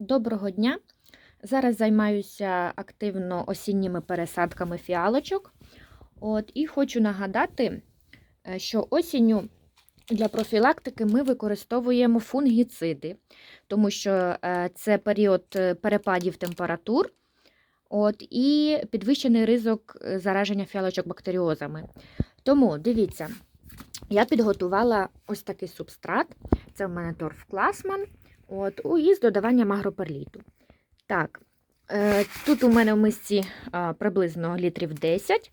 Доброго дня! Зараз займаюся активно осінніми пересадками фіалочок. От, і хочу нагадати, е, що осінню для профілактики ми використовуємо фунгіциди, тому що е, це період е, перепадів температур от, і підвищений ризик зараження фіалочок бактеріозами. Тому дивіться, я підготувала ось такий субстрат. Це в мене торф Класман. От, і з додаванням агроперліту. Так, е, тут у мене в мисці приблизно літрів 10.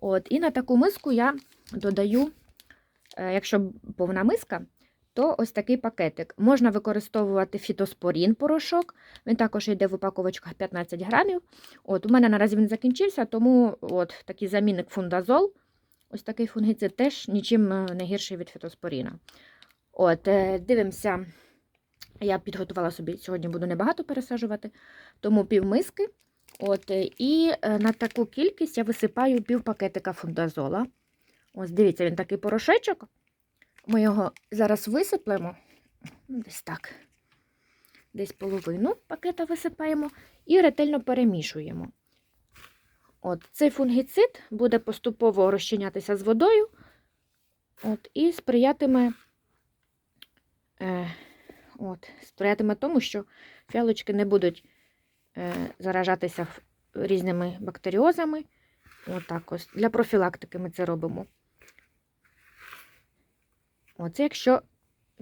От, і на таку миску я додаю, е, якщо повна миска, то ось такий пакетик. Можна використовувати фітоспорін порошок. Він також йде в упаковочках 15 грамів. От, у мене наразі він закінчився, тому от, такий замінник фундазол. Ось такий фунгіцид теж нічим е, не гірший від фітоспоріна. От, е, дивимося. Я підготувала собі, сьогодні буду небагато пересаджувати, тому пів миски. От, е, і е, на таку кількість я висипаю пів пакетика фундазола. Ось, дивіться, він такий порошечок. Ми його зараз висиплемо. Ну, Десь так. Десь половину пакета висипаємо і ретельно перемішуємо. От, цей фунгіцид буде поступово розчинятися з водою от, і сприятиме. Е, От, сприятиме тому, що фіалочки не будуть е, заражатися різними бактеріозами. Отак ось. Для профілактики ми це робимо. Оце якщо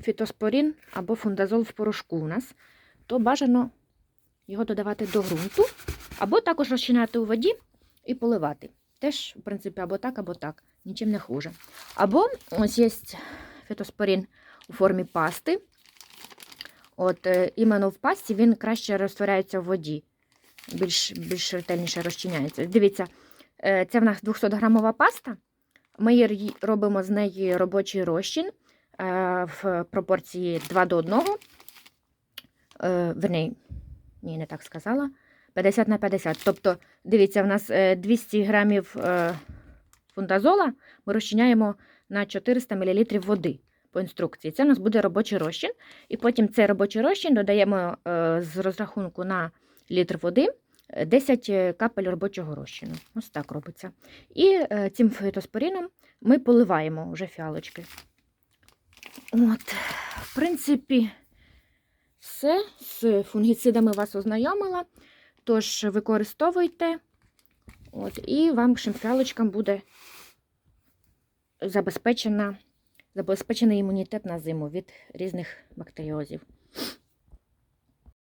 фітоспорін або фундазол в порошку у нас, то бажано його додавати до ґрунту, або також розчиняти у воді і поливати. Теж, в принципі, або так, або так. Нічим не хуже. Або ось є фітоспорін у формі пасти. От е, іменно в пасті він краще розтворяється в воді, більш, більш ретельніше розчиняється. Дивіться, е, це в нас 200-грамова паста. Ми робимо з неї робочий розчин е, в пропорції 2 до 1. Е, Верні, ні, не так сказала. 50 на 50. Тобто, дивіться, в нас е, 200 грамів фундазола ми розчиняємо на 400 мл води по інструкції. Це у нас буде робочий розчин. І потім цей робочий розчин додаємо е, з розрахунку на літр води е, 10 капель робочого розчину. Ось так робиться. І е, цим фітоспоріном ми поливаємо вже фіалочки. От, в принципі, все. З фунгіцидами вас ознайомила. Тож використовуйте. От, і вам фіалочкам буде забезпечена забезпечений імунітет на зиму від різних бактеріозів.